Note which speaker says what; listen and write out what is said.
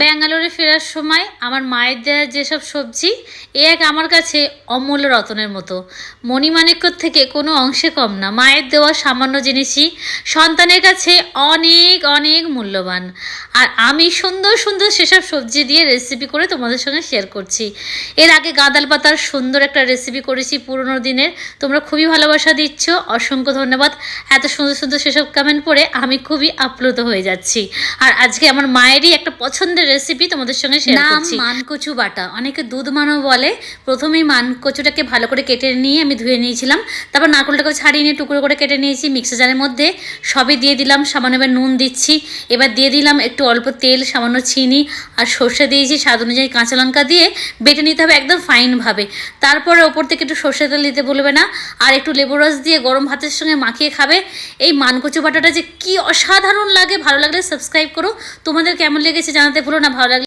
Speaker 1: ব্যাঙ্গালোরে ফেরার সময় আমার মায়ের দেওয়া যেসব সবজি, এ এক আমার কাছে অমূল্য রতনের মতো। মণিমাণিক্যর থেকে কোনো অংশে কম না। মায়ের দেওয়া সামান্য জিনিসই সন্তানের কাছে অনেক অনেক মূল্যবান। আর আমি সুন্দর সুন্দর সেসব সবজি দিয়ে রেসিপি করে তোমাদের সঙ্গে শেয়ার করছি। এর আগে গাঁদাল পাতার সুন্দর একটা রেসিপি করেছি পুরোনো দিনের। তোমরা খুবই ভালোবাসা দিচ্ছ। অসংখ্য ধন্যবাদ। এত সুন্দর সুন্দর সেসব কমেন্ট পড়ে আমি খুবই আপ্লুত হয়ে যাচ্ছি। আর আজকে আমার মায়েরই একটা পছন্দের রেসিপি তোমাদের সঙ্গে শেয়ার করছি। মানকচু বাটা। অনেকে দুধ মানও বলে। প্রথমেই মানকচুটাকে ভালো করে কেটে নিয়ে আমি ধুয়ে নিয়েছিলাম। তারপর নারকলটাকে ছাড়িয়ে নিয়ে টুকরো করে কেটে নিয়েছি মিক্সার জারের মধ্যে। সবই দিয়ে দিলাম সামান্য এবার নুন দিচ্ছি। এবার দিয়ে দিলাম একটু অল্প তেল সামান্য চিনি আর সর্ষে দিয়েছি। স্বাদ অনুযায়ী কাঁচা লঙ্কা দিয়ে বেটে নিতে হবে একদম ফাইনভাবে তারপরে ওপর থেকে একটু সর্ষে তেল দিতে বলবে না। আর একটু লেবু রস দিয়ে গরম ভাতের সঙ্গে মাখিয়ে খাবে। এই মানকচু বাটাটা যে কি অসাধারণ লাগে ভালো লাগলে সাবস্ক্রাইব করো। তোমাদের কেমন লেগেছে জানাতে ভুলো না ভালো লাগলে